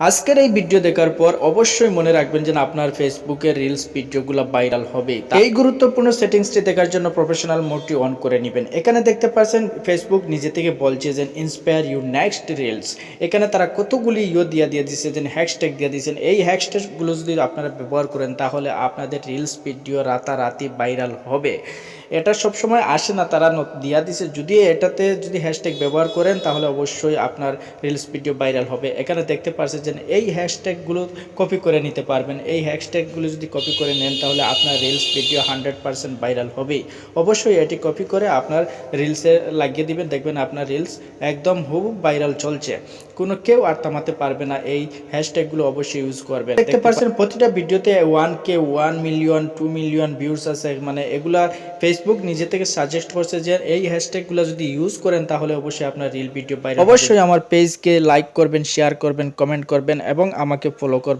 আজকের এই ভিডিও দেখার পর অবশ্যই মনে রাখবেন যে আপনার ফেসবুকের রিলস ভিডিওগুলো ভাইরাল হবে। এই গুরুত্বপূর্ণ সেটিংসটি দেখার জন্য প্রফেশনাল মোডটি অন করে নেবেন। এখানে দেখতে পাচ্ছেন ফেসবুক নিজে থেকে বলছে যে ইন্সপায়ার ইউ নেক্সট রিলস এখানে তারা কতগুলি ইয়ে দিয়ে দিয়ে দিচ্ছে যে হ্যাশট্যাগ দিয়ে দিয়েছেন এই হ্যাশট্যাগুলো যদি আপনারা ব্যবহার করেন, তাহলে আপনাদের রিলস ভিডিও রাতারাতি ভাইরাল হবে। এটা সবসময় আসে না তারা দিয়া দিছে। যদি এটাতে যদি হ্যাশট্যাগ ব্যবহার করেন তাহলে অবশ্যই আপনার রিলস ভিডিও ভাইরাল হবে। এখানে দেখতে পাচ্ছেন যে এই হ্যাশট্যাগুলো কপি করে নিতে পারবেন। এই হ্যাশট্যাগুলো যদি কপি করে নেন তাহলে আপনার reels video hundred percent viral হবেই। অবশ্যই এটি কপি করে আপনার রিলসে লাগিয়ে দিবেন। দেখবেন আপনার রিলস একদম হুব ভাইরাল চলছে। কোনো কেউ আর থামাতে পারবে না এই হ্যাশট্যাগুলো অবশ্যই ইউজ করবেন। দেখতে পাচ্ছেন প্রতিটা ভিডিওতে one K one million two million views আছে। মানে এগুলা ফেসবুক নিজে থেকে সাজেস্ট করছে যে এই হ্যাশট্যাগুলো যদি ইউজ করেন, তাহলে অবশ্যই আপনার রিল ভিডিও পাই অবশ্যই আমার পেজকে লাইক করবেন শেয়ার করবেন কমেন্ট করবেন এবং আমাকে ফলো করবেন।